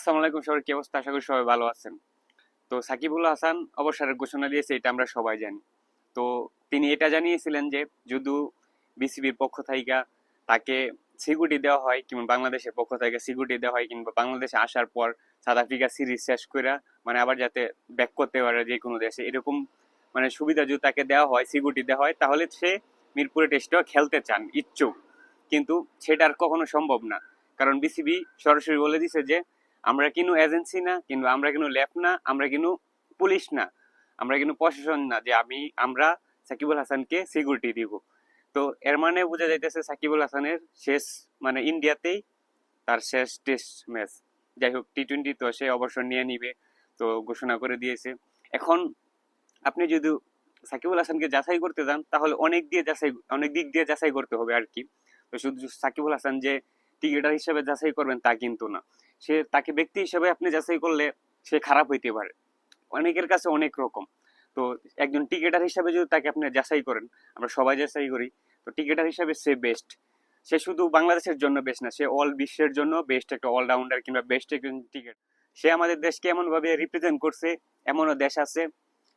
আসসালামু আলাইকুম সবার কি অবস্থা? আশা করি সবাই ভালো আছেন। তো সাকিবুল হাসান অবসরের ঘোষণা দিয়েছে, এটা আমরা সবাই জানি। তো তিনি এটা জানিয়েছিলেন যে বিসিবির পক্ষ থেকে তাকে সিকিউরিটি দেওয়া হয়, কিংবা বাংলাদেশের পক্ষ থেকে সিকিউরিটি দেওয়া হয়, কিংবা বাংলাদেশে আসার পর সাউথ আফ্রিকা সিরিজ শেষ করে মানে আবার যাতে ব্যাক করতে পারে যে কোনো দেশে, এরকম মানে সুবিধা যদি তাকে দেওয়া হয়, সিকিউরিটি দেওয়া হয়, তাহলে সে মিরপুরে টেস্টেও খেলতে চান, ইচ্ছুক। কিন্তু সেটা আর কখনো সম্ভব না। কারণ বিসিবি সরাসরি বলে দিছে যে আমরা কিন্তু এজেন্সি না কিংবা আমরা কিন্তু ল্যাব না, আমরা কিন্তু পুলিশ না, আমরা কিন্তু প্রশাসন না, যে আমি, আমরা সাকিবুল হাসানকে সিকিউরিটি দিব। তো এর মানে বোঝা যাইতেছে সাকিবুল হাসানের শেষ মানে ইন্ডিয়াতেই তার শেষ টেস্ট ম্যাচ যাই হোক টি টোয়েন্টি তো সে অবসর নিয়ে নিবে, তো ঘোষণা করে দিয়েছে। এখন আপনি যদি সাকিবুল হাসানকে যাচাই করতে যান, তাহলে অনেক দিয়ে যাচাই, অনেক দিক দিয়ে যাচাই করতে হবে আর কি। তো শুধু সাকিবুল হাসান যে ক্রিকেটার হিসেবে যাচাই করবেন তা কিন্তু না। সে তাকে ব্যক্তি হিসেবে আপনি যাচাই করলে সে খারাপ হইতে পারে। অনেকের কাছে অনেক রকম। তো একজন টিকেটার হিসাবে যদি তাকে আপনি যাচাই করেন, আমরা সবাই যাচাই করি, তো টিকেটার হিসাবে সে বেস্ট সে শুধু বাংলাদেশের জন্য বেস্ট না, সে অল বিশ্বের জন্য বেস্ট একটা অলরাউন্ডার কিংবা বেস্ট একজন টিকেট। সে আমাদের দেশকে এমনভাবে রিপ্রেজেন্ট করছে, এমনও দেশ আছে,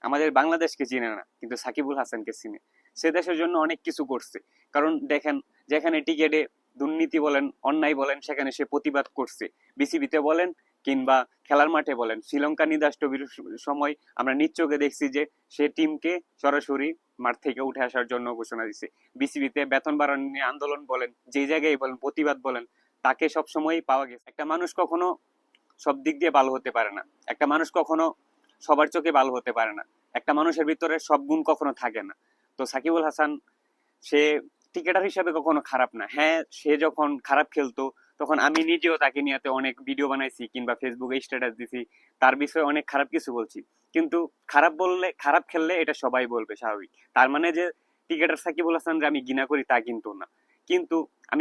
আমাদের বাংলাদেশকে চিনে না, কিন্তু সাকিবুল হাসানকে চিনে। সে দেশের জন্য অনেক কিছু করছে। কারণ দেখেন, যেখানে টিকেটে দুর্নীতি বলেন, অন্যায় বলেন, সেখানে সে প্রতিবাদ করছে। বিসিবিতে বলেন কিংবা খেলার মাঠে বলেন, শ্রীলঙ্কা নিদাষ্টবির সময় আমরা নিচ্চোকে দেখছি যে সে টিমকে সরাসরি মাঠ থেকে উঠে আসার জন্য ঘোষণা দিছে। বিসিবিতে বেতন বাড়ানো নিয়ে আন্দোলন বলেন, যে জায়গায় বলেন, প্রতিবাদ বলেন, তাকে সব সময় পাওয়া গেছে। একটা মানুষ কখনো সব দিক দিয়ে ভালো হতে পারে না। একটা মানুষ কখনো সবার চোখে ভালো হতে পারে না। একটা মানুষের ভিতরে সব গুণ কখনো থাকে না। তো সাকিবুল হাসান, সে ক্রিকেটার হিসাবে কখনো খারাপ না। হ্যাঁ সে যখন খারাপ খেলতো, তখন আমি নিজেও তাকে নিয়ে অনেক ভিডিও বানাইছি কিংবা ফেসবুকে স্ট্যাটাস দিছি, তার বিষয়ে অনেক খারাপ কিছু বলছি। কিন্তু খারাপ বললে, খারাপ খেললে এটা সবাই বলবে স্বাভাবিক। তার মানে যে ক্রিকেটার সাকিবুল হাসান আমি ঘৃণা করি তা কিন্তু না। কিন্তু আমি